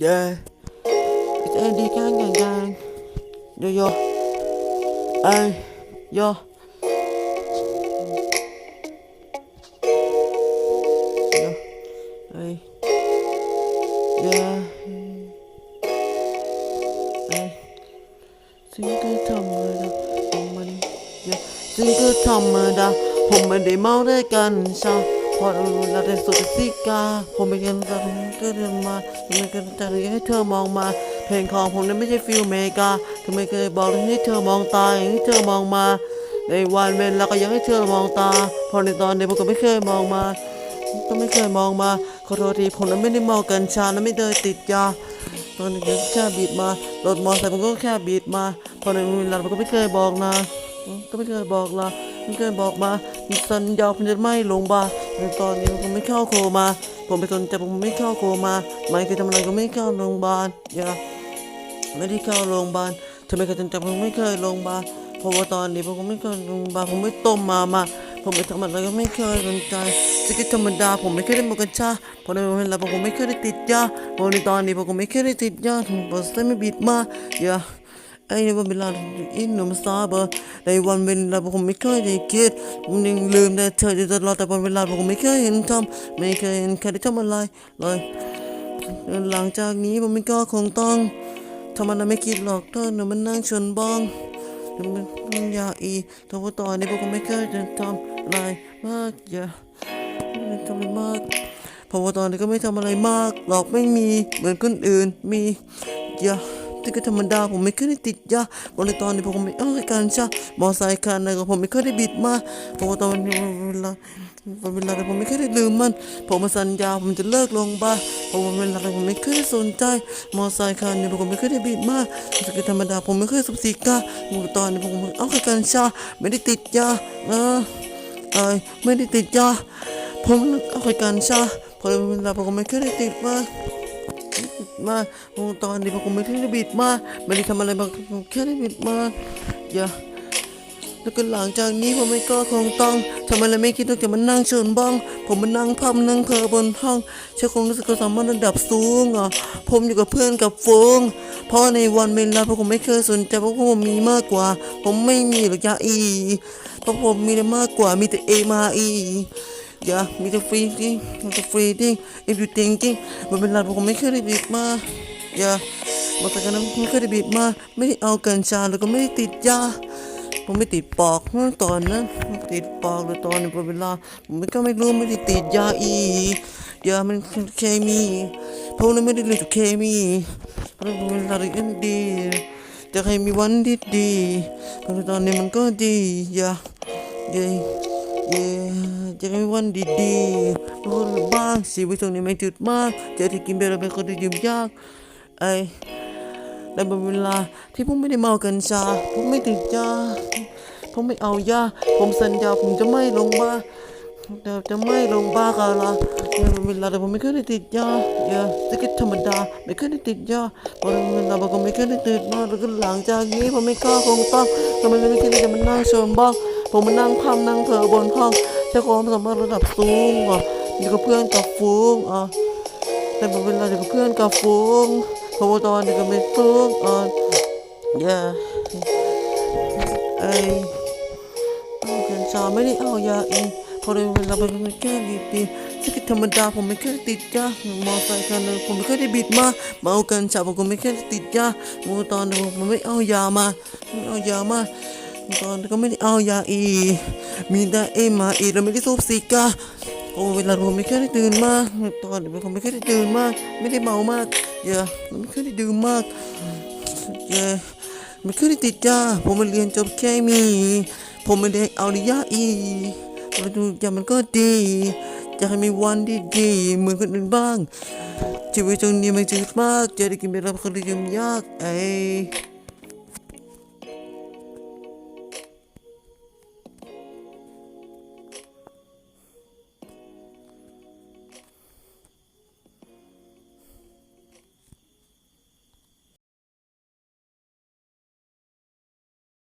เย้เอ็นดีกันกันกันโยโย่เอ้ยโยโยเอ้ยเย้เอ้ยสิ่งที่ธรรมดาผมมันเราเดินสุดสิกา ผมไม่เกินกันก็เดินมาไมกินใจให้เธอมองมา เพลงของผมนั้นไม่ใช่ฟิลเมกาทำไมเคยบอกให้เธอมองตาให้เธอมองมา ในวันเวลาก็ยังให้เธอมองตา พอในตอนเด็กผมก็ไม่เคยมองมา ก็ไม่เคยมองมา ขอโทษทีผมนั้นไม่ได้เมากัญชาและไม่ได้ติดยาตอนเด็กแค่บีดมารถมอเตอร์ไซค์ผมก็แค่บีดมา พอในเวลาผมก็ไม่เคยบอกนะ ก็ไม่เคยบอกละไม่เคยบอกมามีสัญญาผมจะไม่ลงบา ตอนนี้ผมไม่เข้าโคมา ผมเป็นคนแต่ผมไม่เข้าโคมา ไม่เคยทำอะไรก็ไม่เข้าโรงพยาบาลอย่าไม่ได้เข้าโรงพยาบาลทำไมเคยจำจผมไม่เคยโรงพยาบาลเพราะว่าตอนนี้ผมก็ไม่เคยโรงพยาบาลผมไม่ต้มมามาผมไม่ทำอะไรก็ไม่เคยสนใจสกิธรรมดาผมไม่เคยได้มกัญชาเพราะในเวลาผมไม่เคยได้ติดยาเพราะในตอนนี้ผมก็ไม่เคยได้ติดยาถึงบอสไม่บิดมาอย่า ไอ้วันเวลาอินนมซาเบอร์ในวันเวลาผมไม่เคยได้คิดผมยังลืมแต่เธออยู่ตลอดแต่วันเวลาผมไม่เคยเห็นทำไม่เคยเห็นใครได้ทำอะไรเลยหลังจากนี้ผมไม่ก็คงต้องทำมันไม่คิดหรอกเธอหนูมันนั่งชนบ้องหนูมันอยาอีแต่ว่าตอนนี้พวกผมไม่เคยจะทำอะไรมากอย่าไม่ทำอะไรมากเพราะว่าตอนนี้ก็ไม่ทำอะไรมากหรอกไม่มีเหมือนคนอื่นมีอย่า ที่ก็ธรรมดาผมไม่เคยได้ติดยาวันในตอนนี้ผมไม่เอาการชามอไซค์คันไหนก็ผมไม่เคยได้บิดมาเพราะว่าตอนนี้เวลาวันเวลาแต่ผมไม่เคยได้ลืมมัน ผมมาสัญญาผมจะเลิกลงบ้าเพราะวันเวลาแต่ผมไม่เคยได้สนใจ มอไซค์คันนี้ผมไม่เคยได้บีบมากสกิธรรมดาผมไม่เคยสุบสีกาตอนนี้ผมเอาแค่กัญชาไม่ได้ติดยาเออเอ้ยไม่ได้ติดยาผมเอาแค่กัญชาพราะเวลาผมไม่เคยได้ติดมา มาตอนนี้ผมไม่ได้บิดมา ไม่ได้ทำอะไรมาผมแค่ได้บิดมา อย่าแล้วก็หลังจากนี้ผมไม่ก็คงต้องทำอะไรไม่คิดต้องจะมานั่งเชิญบ้อง ผมมานั่งพับนั่งเพอบนห้องใช้ความรู้สึกความสามารถระดับสูงอะผมอยู่กับเพื่อนกับฟงเพราะในวันเวลาผมไม่เคยสนใจเพราะผมมีมากกว่า ผมไม่มีหรอกยาอีเพราะผมมีแต่มากกว่ามีแต่เอมาอี อย่ามีแต่ฟรีจริงมีแต่ฟรีจริง if you thinking วันเวลาผมไม่เคยได้บีบมาอย่าบอกแต่กันนะไม่เคยได้บีบมา ไม่ได้เอากัญชาแล้วก็ไม่ได้ติดยาผมไม่ติดปอกเมื่อตอนนั้นติดปอกเลยตอนนี้พอเวลาผมก็ไม่รู้ไม่ได้ติดยาอียามันเคมีเพราะนั้นไม่ได้เรียนจากเคมีเพราะเวลาเรียนดีจะให้มีวันที่ดีตอนนี้มันก็ดียาเย่ เย่จะให้มีวันดีๆเพราะบ้างชีวิตตรงนี้ไม่จุดมากจะที่กินเบลเป็นคนที่ยืมยากไอในบางเวลาที่ผมไม่ได้เมากัญชาผมไม่ติดยาผมไม่เอายาผมสัญญาผมจะไม่ลงบ้าเดี๋ยวจะไม่ลงบ้ากันละในบางเวลาแต่ผมไม่เคยได้ติดยาอย่าสกิดธรรมดาไม่เคยได้ติดยาพอในเวลาผมก็ไม่เคยได้ติดมาแล้วก็หลังจากนี้ผมไม่กล้าคงต้องทำไมไม่คิดจะมานั่งชมบ้าง ผมมานั่งพัมนั่งเผลอบนห้องใช้ความสามารถระดับสูงอะอยู่กับเพื่อนกับฟูงอะแต่บางเวลาเดี๋ยวเพื่อนกับฟูงเพราะว่าตอนนี้ก็ไม่ฟูงอ่อนอย่าไอ้เอากัญชาไม่ได้เอายาเองพอในเวลามันแค่ดีดีสกิดธรรมดาผมไม่เคยติดยามอไซค์คันนึงผมไม่เคยได้บิดมาเอากัญชาผมก็ไม่เคยติดยาเมื่อตอนนี้ผมไม่เอายามาไม่เอายามา ตอนก็ไม่ได้เอายาอี มีแต่เอ็มมาอีแล้วไม่ได้สูบซิกาโอ้เวลาผมไม่เคยได้ตื่นมาก ตอนผมไม่เคยได้ตื่นมาก ไม่ได้เมามากอย่าไม่เคยได้ดื่มมากอย่าไม่เคยได้ติดยาผมมาเรียนจบแค่มี ผมไม่ได้เอาดิยาอีมาดูยามันก็ดีจะให้มีวันที่ดีเหมือนคนอื่นบ้างชีวิตตรงนี้มันจืดมากจะได้กินไปรับคนที่ยืมยากไอ